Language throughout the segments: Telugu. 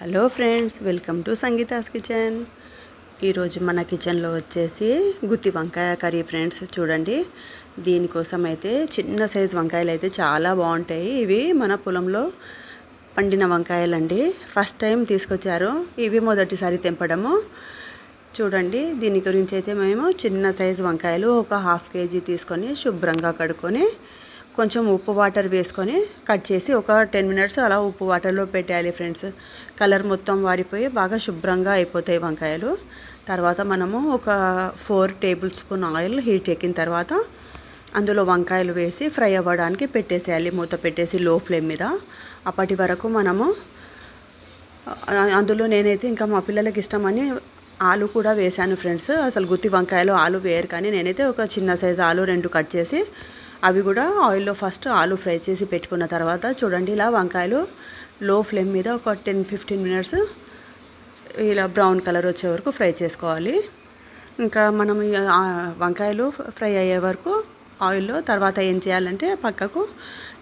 Hello friends welcome to Sangeetha's kitchen. ఈరోజు మన కిచెన్లో వచ్చేసి గుత్తి వంకాయ కర్రీ ఫ్రెండ్స్ చూడండి. దీనికోసం అయితే చిన్న సైజు వంకాయలు అయితే చాలా బాగుంటాయి. ఇవి మన పొలంలో పండిన వంకాయలండి. ఫస్ట్ టైం తీసుకొచ్చారు. ఇవి మొదటిసారి తెంపడము. చూడండి దీని గురించి అయితే మేము చిన్న సైజు వంకాయలు ఒక హాఫ్ కేజీ తీసుకొని శుభ్రంగా కడుక్కొని కొంచెం ఉప్పు వాటర్ వేసుకొని కట్ చేసి ఒక టెన్ మినిట్స్ అలా ఉప్పు వాటర్లో పెట్టేయాలి ఫ్రెండ్స్. కలర్ మొత్తం వారిపోయి బాగా శుభ్రంగా అయిపోతాయి వంకాయలు. తర్వాత మనము ఒక four tablespoon oil heat ఎక్కిన తర్వాత అందులో వంకాయలు వేసి ఫ్రై అవ్వడానికి పెట్టేసేయాలి. మూత పెట్టేసి లో ఫ్లేమ్ మీద. అప్పటి వరకు మనము అందులో నేనైతే ఇంకా మా పిల్లలకి ఇష్టమని ఆలు కూడా వేశాను ఫ్రెండ్స్. అసలు గుత్తి వంకాయలు ఆలు వేయరు కానీ నేనైతే ఒక చిన్న సైజు ఆలు రెండు కట్ చేసి అవి కూడా ఆయిల్లో ఫస్ట్ ఆలు ఫ్రై చేసి పెట్టుకున్న తర్వాత చూడండి ఇలా వంకాయలు లో ఫ్లేమ్ మీద ఒక టెన్ ఫిఫ్టీన్ మినిట్స్ ఇలా బ్రౌన్ కలర్ వచ్చే వరకు ఫ్రై చేసుకోవాలి. ఇంకా మనం వంకాయలు ఫ్రై అయ్యే వరకు ఆయిల్లో తర్వాత ఏం చేయాలంటే పక్కకు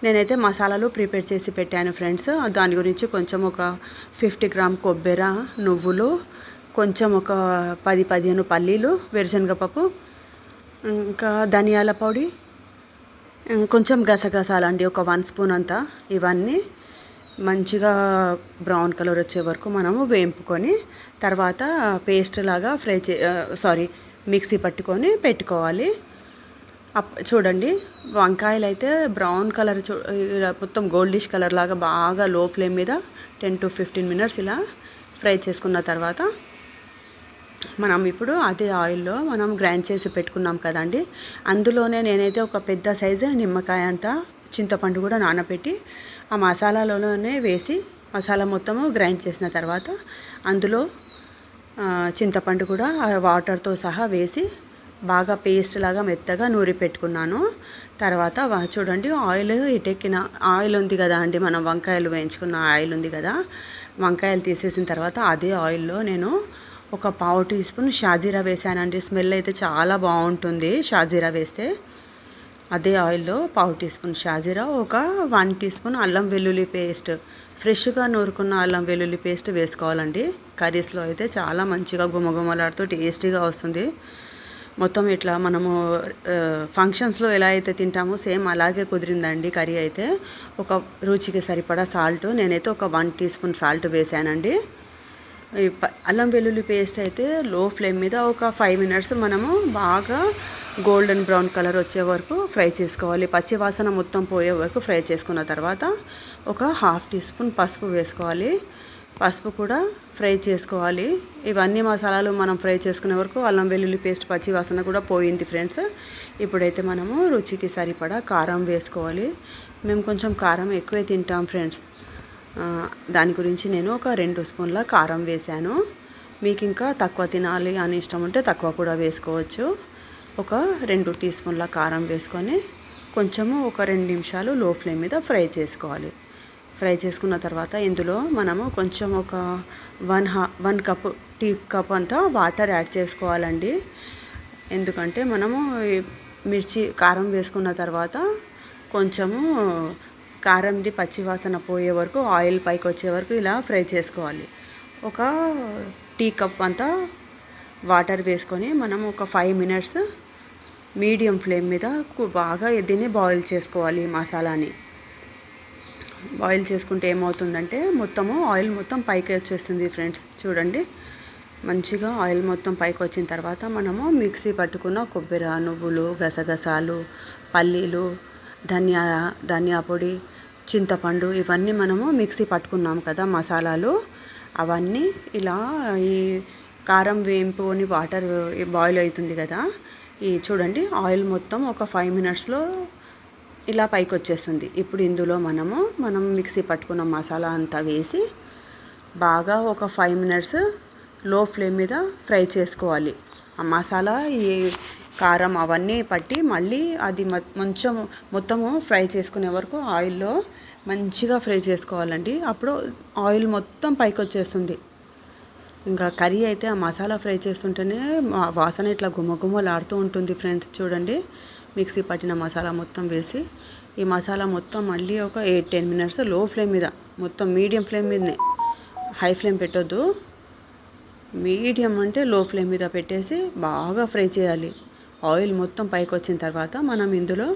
నేనైతే మసాలాలు ప్రిపేర్ చేసి పెట్టాను ఫ్రెండ్స్. దాని గురించి కొంచెం ఒక ఫిఫ్టీ గ్రామ్ కొబ్బెర నువ్వులు కొంచెం ఒక పది పదిహేను పల్లీలు వేరుశనగపప్పు ఇంకా ధనియాల పొడి కొంచెం గసగసాలండి ఒక వన్ స్పూన్ అంతా ఇవన్నీ మంచిగా బ్రౌన్ కలర్ వచ్చే వరకు మనము వేంపుకొని తర్వాత పేస్ట్ లాగా ఫ్రై చే సారీ మిక్సీ పట్టుకొని పెట్టుకోవాలి. చూడండి వంకాయలు అయితే బ్రౌన్ కలర్ చూ మొత్తం గోల్డిష్ కలర్ లాగా బాగా లో ఫ్లేమ్ మీద టెన్ టు ఫిఫ్టీన్ మినిట్స్ ఇలా ఫ్రై చేసుకున్న తర్వాత మనం ఇప్పుడు అదే ఆయిల్లో మనం గ్రైండ్ చేసి పెట్టుకున్నాం కదండి. అందులోనే నేనైతే ఒక పెద్ద సైజు నిమ్మకాయ అంతా చింతపండు కూడా నానబెట్టి ఆ మసాలాలోనే వేసి మసాలా మొత్తము గ్రైండ్ చేసిన తర్వాత అందులో చింతపండు కూడా వాటర్తో సహా వేసి బాగా పేస్ట్ లాగా మెత్తగా నూరి పెట్టుకున్నాను. తర్వాత చూడండి ఆయిల్ ఇటెక్కిన ఆయిల్ ఉంది కదా అండి మనం వంకాయలు వేయించుకున్న ఆయిల్ ఉంది కదా. వంకాయలు తీసేసిన తర్వాత అదే ఆయిల్లో నేను ఒక పావు టీ స్పూన్ షాజీరా వేసానండి. స్మెల్ అయితే చాలా బాగుంటుంది షాజీరా వేస్తే. అదే ఆయిల్లో పావు టీ స్పూన్ షాజీరా ఒక వన్ టీ స్పూన్ అల్లం వెల్లుల్లి పేస్ట్. ఫ్రెష్గా నూరుకున్న అల్లం వెల్లుల్లి పేస్ట్ వేసుకోవాలండి. కర్రీస్లో అయితే చాలా మంచిగా గుమగుమలాడుతూ టేస్టీగా వస్తుంది. మొత్తం ఇట్లా మనము ఫంక్షన్స్లో ఎలా అయితే తింటామో సేమ్ అలాగే కుదిరిందండి కర్రీ అయితే. ఒక రుచికి సరిపడా సాల్ట్ నేనైతే ఒక వన్ టీ స్పూన్ సాల్ట్ వేసానండి. అల్లం వెల్లుల్లి పేస్ట్ అయితే లో ఫ్లేమ్ మీద ఒక ఫైవ్ మినిట్స్ మనము బాగా గోల్డెన్ బ్రౌన్ కలర్ వచ్చే వరకు ఫ్రై చేసుకోవాలి. పచ్చి వాసన మొత్తం పోయే వరకు ఫ్రై చేసుకున్న తర్వాత ఒక హాఫ్ టీ స్పూన్ పసుపు వేసుకోవాలి. పసుపు కూడా ఫ్రై చేసుకోవాలి. ఇవన్నీ మసాలాలు మనం ఫ్రై చేసుకునే వరకు అల్లం వెల్లుల్లి పేస్ట్ పచ్చి వాసన కూడా పోయింది ఫ్రెండ్స్. ఇప్పుడైతే మనము రుచికి సరిపడా కారం వేసుకోవాలి. మేము కొంచెం కారం ఎక్కువే తింటాం ఫ్రెండ్స్. దాని గురించి నేను ఒక రెండు స్పూన్ల కారం వేశాను. మీకు ఇంకా తక్కువ తినాలి అని ఇష్టం ఉంటే తక్కువ కూడా వేసుకోవచ్చు. ఒక రెండు టీ స్పూన్ల కారం వేసుకొని కొంచెము ఒక రెండు నిమిషాలు లో ఫ్లేమ్ మీద ఫ్రై చేసుకోవాలి. ఫ్రై చేసుకున్న తర్వాత ఇందులో మనము కొంచెం ఒక వన్ హా వన్ కప్ టీ కప్ అంతా వాటర్ యాడ్ చేసుకోవాలండి. ఎందుకంటే మనము మిర్చి కారం వేసుకున్న తర్వాత కొంచెము కారంది పచ్చివాసన పోయే వరకు ఆయిల్ పైకి వచ్చే వరకు ఇలా ఫ్రై చేసుకోవాలి. ఒక టీ కప్ అంతా వాటర్ వేసుకొని మనం ఒక ఫైవ్ మినిట్స్ మీడియం ఫ్లేమ్ మీద బాగా దీన్ని బాయిల్ చేసుకోవాలి మసాలాని. బాయిల్ చేసుకుంటే ఏమవుతుందంటే మొత్తము ఆయిల్ మొత్తం పైకి వచ్చేస్తుంది ఫ్రెండ్స్. చూడండి. మంచిగా ఆయిల్ మొత్తం పైకి వచ్చిన తర్వాత మనము మిక్సీ పట్టుకున్న కొబ్బరి నువ్వులు గసగసాలు పల్లీలు ధనియా ధనియా పొడి చింతపండు ఇవన్నీ మనము మిక్సీ పట్టుకున్నాం కదా మసాలాలు. అవన్నీ ఇలా ఈ కారం వేంపుని వాటర్ బాయిల్ అవుతుంది కదా. ఈ చూడండి ఆయిల్ మొత్తం ఒక ఫైవ్ మినిట్స్లో ఇలా పైకి వచ్చేస్తుంది ఇప్పుడు ఇందులో మనము మనం మిక్సీ పట్టుకున్న మసాలా అంతా వేసి బాగా ఒక ఫైవ్ మినిట్స్లో ఫ్లేమ్ మీద ఫ్రై చేసుకోవాలి. మసాలా ఈ కారం అవన్నీ పట్టి మళ్ళీ అది కొంచెం మొత్తము ఫ్రై చేసుకునే వరకు ఆయిల్లో మంచిగా ఫ్రై చేసుకోవాలండి. అప్పుడు ఆయిల్ మొత్తం పైకి వచ్చేస్తుంది ఇంకా కర్రీ అయితే ఆ మసాలా ఫ్రై చేస్తుంటేనే వాసన ఇట్లా గుమ్మగుమ్మలాడుతూ ఉంటుంది ఫ్రెండ్స్ చూడండి. మిక్సీ పట్టిన మసాలా మొత్తం వేసి ఈ మసాలా మొత్తం మళ్ళీ ఒక ఎయిట్ టెన్ మినిట్స్లో ఫ్లేమ్ మీద మొత్తం మీడియం ఫ్లేమ్ మీదనే హై ఫ్లేమ్ పెట్టొద్దు. మీడియం అంటే లో ఫ్లేమ్ మీద పెట్టేసి బాగా ఫ్రై చేయాలి. ఆయిల్ మొత్తం పైకి వచ్చిన తర్వాత మనం ఇందులో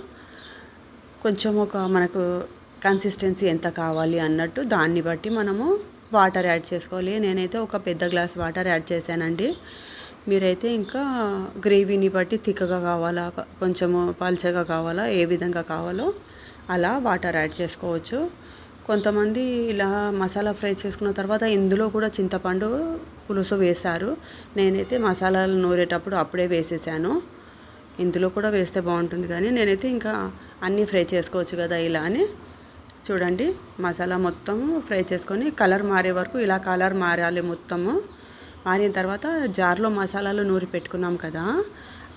కొంచెం ఒక మనకు కన్సిస్టెన్సీ ఎంత కావాలి అన్నట్టు దాన్ని బట్టి మనము వాటర్ యాడ్ చేసుకోవాలి. నేనైతే ఒక పెద్ద గ్లాస్ వాటర్ యాడ్ చేశానండి. మీరైతే ఇంకా గ్రేవీని బట్టి థిక్గా కావాలా కొంచెము పల్చగా కావాలా ఏ విధంగా కావాలో అలా వాటర్ యాడ్ చేసుకోవచ్చు. కొంతమంది ఇలా మసాలా ఫ్రై చేసుకున్న తర్వాత ఇందులో కూడా చింతపండు పులుసు వేశారు. నేనైతే మసాలాలు నూరేటప్పుడు అప్పుడే వేసేసాను. ఇందులో కూడా వేస్తే బాగుంటుంది కానీ నేనైతే ఇంకా అన్నీ ఫ్రై చేసుకోవచ్చు కదా ఇలా అని చూడండి. మసాలా మొత్తం ఫ్రై చేసుకొని కలర్ మారే వరకు ఇలా కలర్ మారాలి మొత్తము. మారిన తర్వాత జార్లో మసాలాలు నూరి పెట్టుకున్నాం కదా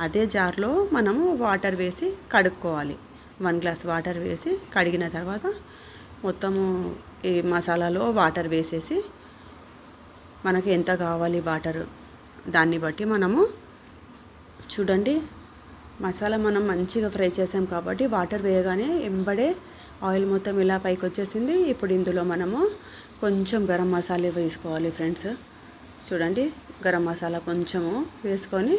అదే జార్లో మనము వాటర్ వేసి కడుక్కోవాలి. వన్ గ్లాస్ వాటర్ వేసి కడిగిన తర్వాత మొత్తము ఈ మసాలాలో వాటర్ వేసేసి మనకి ఎంత కావాలి వాటర్ దాన్ని బట్టి మనము చూడండి మసాలా మనం మంచిగా ఫ్రై చేసాం కాబట్టి వాటర్ వేయగానే ఎంబడే ఆయిల్ మొత్తం ఇలా పైకి వచ్చేసింది ఇప్పుడు ఇందులో మనము కొంచెం గరం మసాలా వేసుకోవాలి ఫ్రెండ్స్. చూడండి గరం మసాలా కొంచెము వేసుకొని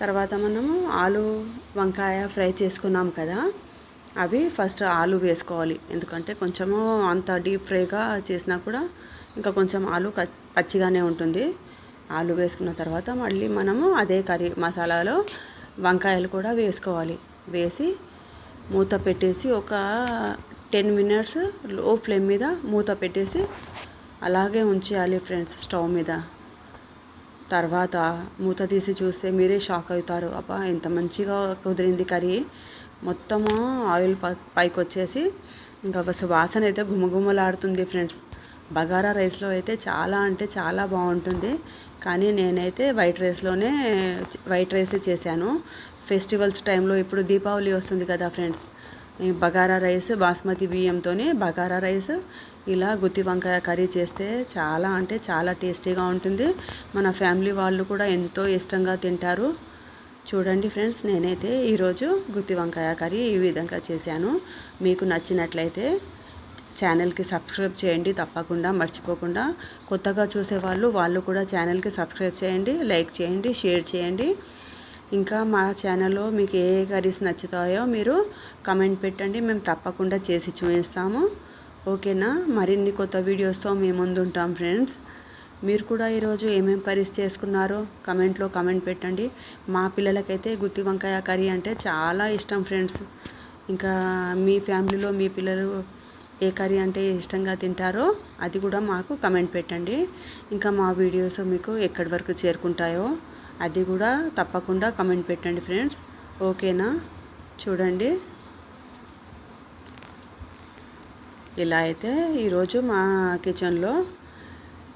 తర్వాత మనము ఆలు వంకాయ ఫ్రై చేసుకున్నాం కదా. అవి ఫస్ట్ ఆలు వేసుకోవాలి. ఎందుకంటే కొంచెము అంత డీప్ ఫ్రైగా చేసినా కూడా ఇంకా కొంచెం ఆలు పచ్చిగానే ఉంటుంది. ఆలు వేసుకున్న తర్వాత మళ్ళీ మనము అదే కర్రీ మసాలాలో వంకాయలు కూడా వేసుకోవాలి. వేసి మూత పెట్టేసి ఒక టెన్ మినిట్స్లో ఫ్లేమ్ మీద మూత పెట్టేసి అలాగే ఉంచేయాలి ఫ్రెండ్స్ స్టవ్ మీద. తర్వాత మూత తీసి చూస్తే మీరే షాక్ అవుతారు. అబ్బా ఎంత మంచిగా కుదిరింది కర్రీ. మొత్తము ఆయిల్ పైకి వచ్చేసి ఇంకా బస్ వాసన అయితే గుమగుమలాడుతుంది ఫ్రెండ్స్. బగారా రైస్లో అయితే చాలా అంటే చాలా బాగుంటుంది. కానీ నేనైతే వైట్ రైస్లోనే వైట్ రైసే చేశాను. ఫెస్టివల్స్ టైంలో ఇప్పుడు దీపావళి వస్తుంది కదా ఫ్రెండ్స్. బగారా రైస్ బాస్మతి బియ్యంతో బగారా రైస్ ఇలా గుత్తి వంకాయ కర్రీ చేస్తే చాలా అంటే చాలా టేస్టీగా ఉంటుంది. మన ఫ్యామిలీ వాళ్ళు కూడా ఎంతో ఇష్టంగా తింటారు. చూడండి ఫ్రెండ్స్ నేనైతే ఈరోజు గుత్తి వంకాయ కర్రీ ఈ విధంగా చేశాను. మీకు నచ్చినట్లయితే ఛానల్కి సబ్స్క్రైబ్ చేయండి తప్పకుండా మర్చిపోకుండా. కొత్తగా చూసేవాళ్ళు వాళ్ళు కూడా ఛానల్కి సబ్స్క్రైబ్ చేయండి లైక్ చేయండి షేర్ చేయండి. ఇంకా మా ఛానల్లో మీకు ఏ కర్రీస్ నచ్చుతాయో మీరు కమెంట్ పెట్టండి మేము తప్పకుండా చేసి చూపిస్తాము. ఓకేనా? మరిన్ని కొత్త వీడియోస్తో మేము ముందుంటాం ఫ్రెండ్స్. మీరు కూడా ఈరోజు ఏమేమి కర్రీస్ చేసుకున్నారో కమెంట్లో కమెంట్ పెట్టండి. మా పిల్లలకైతే గుత్తి వంకాయ కర్రీ అంటే చాలా ఇష్టం ఫ్రెండ్స్. ఇంకా మీ ఫ్యామిలీలో మీ పిల్లలు ఏ కర్రీ అంటే ఇష్టంగా తింటారో అది కూడా మాకు కమెంట్ పెట్టండి. ఇంకా మా వీడియోస్ మీకు ఎక్కడి వరకు చేరుకుంటాయో అది కూడా తప్పకుండా కమెంట్ పెట్టండి ఫ్రెండ్స్. ఓకేనా? చూడండి. ఇలా అయితే ఈరోజు మా కిచెన్లో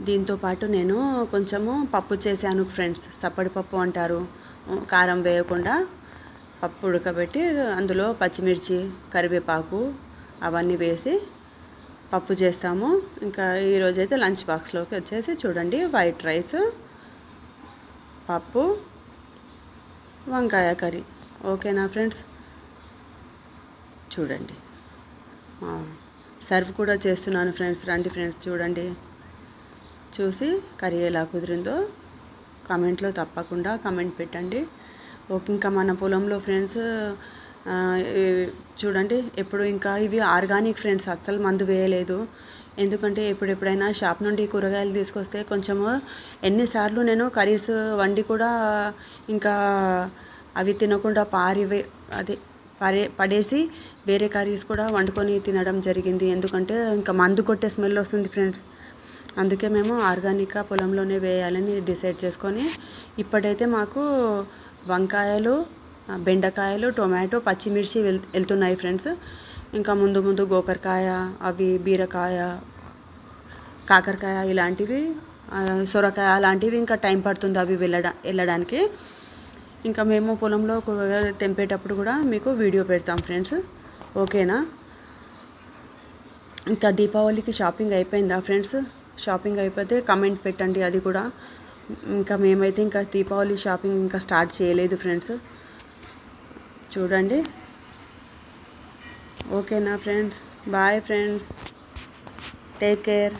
దీంతో పాటు నేను కొంచెము పప్పు చేశాను ఫ్రెండ్స్. సప్పడి పప్పు అంటారు. కారం వేయకుండా పప్పు ఉడకబెట్టి అందులో పచ్చిమిర్చి కరివేపాకు అవన్నీ వేసి పప్పు చేస్తాము. ఇంకా ఈరోజైతే లంచ్ బాక్స్లోకి వచ్చేసి చూడండి వైట్ రైస్ పప్పు వంకాయ కర్రీ. ఓకేనా ఫ్రెండ్స్? చూడండి. సర్వ్ కూడా చేస్తున్నాను ఫ్రెండ్స్. రండి ఫ్రెండ్స్ చూడండి. చూసి కర్రీ ఎలా కుదిరిందో కమెంట్లో తప్పకుండా కమెంట్ పెట్టండి. ఓకే ఇంకా మన పొలంలో ఫ్రెండ్స్ చూడండి ఎప్పుడు ఇంకా ఇవి ఆర్గానిక్ ఫ్రెండ్స్ అస్సలు మందు వేయలేదు. ఎందుకంటే ఇప్పుడు ఎప్పుడైనా షాప్ నుండి కూరగాయలు తీసుకొస్తే కొంచెము ఎన్నిసార్లు నేను కర్రీస్ వండి కూడా ఇంకా అవి తినకుండా పారివే అదే పడే పడేసి వేరే కర్రీస్ కూడా వండుకొని తినడం జరిగింది. ఎందుకంటే ఇంకా మందు కొట్టే స్మెల్ వస్తుంది ఫ్రెండ్స్. అందుకే మేము ఆర్గానిక్గా పొలంలోనే వేయాలని డిసైడ్ చేసుకొని ఇప్పుడైతే మాకు వంకాయలు బెండకాయలు టొమాటో పచ్చిమిర్చి వెళ్ వెళ్తున్నాయి ఫ్రెండ్స్. ఇంకా ముందు ముందు గోకరకాయ అవి బీరకాయ కాకరకాయ ఇలాంటివి సొరకాయ అలాంటివి ఇంకా టైం పడుతుంది అవి వెళ్ళడా వెళ్ళడానికి. ఇంకా మేము పొలంలో తెంపేటప్పుడు కూడా మీకు వీడియో పెడతాం ఫ్రెండ్స్. ఓకేనా? ఇంకా దీపావళికి షాపింగ్ అయిపోయిందా ఫ్రెండ్స్? షాపింగ్ అయిపోతే కమెంట్ పెట్టండి అది కూడా. ఇంకా మేమైతే ఇంకా దీపావళి షాపింగ్ ఇంకా స్టార్ట్ చేయలేదు ఫ్రెండ్స్. చూడండి. ఓకేనా friends? Bye friends. Take care.